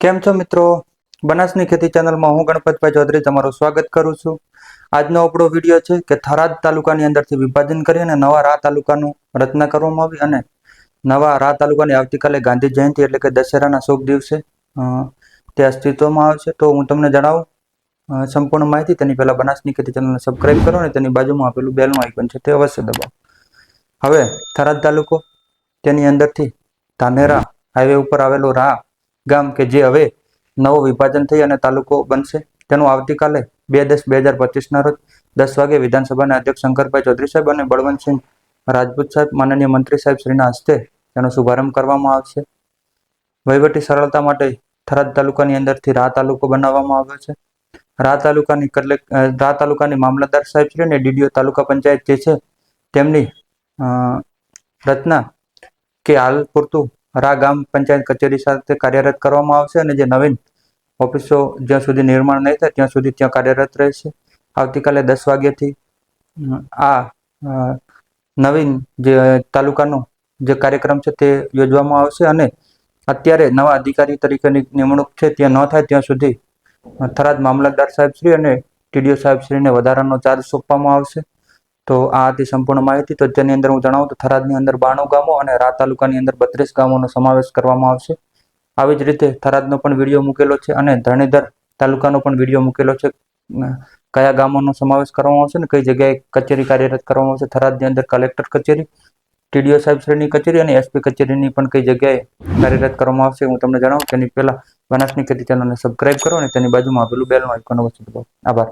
કેમ છો મિત્રો? બનાસની ખેતી ચેનલમાં હું ગણપતભાઈ ચૌધરી તમારું સ્વાગત કરું છું. આજનો આપણો વીડિયો છે કે થરાદ તાલુકાની અંદરથી વિભાજન કરી અને નવા રા તાલુકાનું રચના કરવામાં આવી અને નવા રા તાલુકાની આવતીકાલે ગાંધી જયંતિ એટલે કે દશેરાના શુભ દિવસે તે અસ્તિત્વમાં આવશે તો હું તમને જણાવું સંપૂર્ણ માહિતી. તેની પહેલા બનાસની ખેતી ચેનલને સબસ્ક્રાઈબ કરો અને તેની બાજુમાં આપેલું બેલનું આઇકન છે તે અવશ્ય દબાવો. હવે થરાદ તાલુકો, તેની અંદરથી ધાનેરા હાઈવે ઉપર આવેલો રા ગામ કે જે હવે નવો વિભાજન થઈ અને તાલુકો બનશે, તેનું આવતીકાલે બે દસ બે હજાર પચીસના રોજ દસ વાગે વિધાનસભાના અધ્યક્ષ શંકરભાઈ ચૌધરી સાહેબ અને બળવંતસિંહ રાજપૂત સાહેબ, માનનીય મંત્રી સાહેબ શ્રીના હસ્તે તેનો શુભારંભ કરવામાં આવશે. વહીવટી સરળતા માટે થરાદ તાલુકાની અંદરથી રા તાલુકો બનાવવામાં આવ્યો છે. રા તાલુકાની કલેક રાહ તાલુકાની મામલતદાર સાહેબ શ્રી અને ડીડીઓ તાલુકા પંચાયત જે છે, તેમની રચના કે હાલ પૂરતું રા ગામ પંચાયત કચેરી સાથે કાર્યરત કરવામાં આવશે અને જે નવીન ઓફિસો જ્યાં સુધી નિર્માણ નહીં થાય, ત્યાં સુધી ત્યાં કાર્યરત રહેશે. આવતીકાલે દસ વાગ્યાથી આ નવીન જે તાલુકાનો જે કાર્યક્રમ છે તે યોજવામાં આવશે અને અત્યારે નવા અધિકારી તરીકેની નિમણૂક છે, ત્યાં ન થાય ત્યાં સુધી થરાદ મામલતદાર સાહેબશ્રી અને ટીડીઓ સાહેબશ્રીને વધારાનો ચાર્જ સોંપવામાં આવશે. તો આ હતી સંપૂર્ણ માહિતી. તો તેની અંદર હું જણાવું તો થરાદની અંદર બાણું ગામો અને રા તાલુકાની અંદર બત્રીસ ગામોનો સમાવેશ કરવામાં આવશે. આવી જ રીતે થરાદનો પણ વીડિયો મૂકેલો છે અને ધરણીધર તાલુકાનો પણ વીડિયો મૂકેલો છે. કયા ગામોનો સમાવેશ કરવામાં આવશે ને કઈ જગ્યાએ કચેરી કાર્યરત કરવામાં આવશે? થરાદની અંદર કલેક્ટર કચેરી, ટીડીઓ સાહેબશ્રીની કચેરી અને એસપી કચેરીની પણ કઈ જગ્યાએ કાર્યરત કરવામાં આવશે? હું તમને જણાવું તેની પહેલા બનાસની ખેતી ચેનલને સબસ્ક્રાઇબ કરો અને તેની બાજુમાં આપેલું બેલનું આઇકોન દબાવો. આભાર.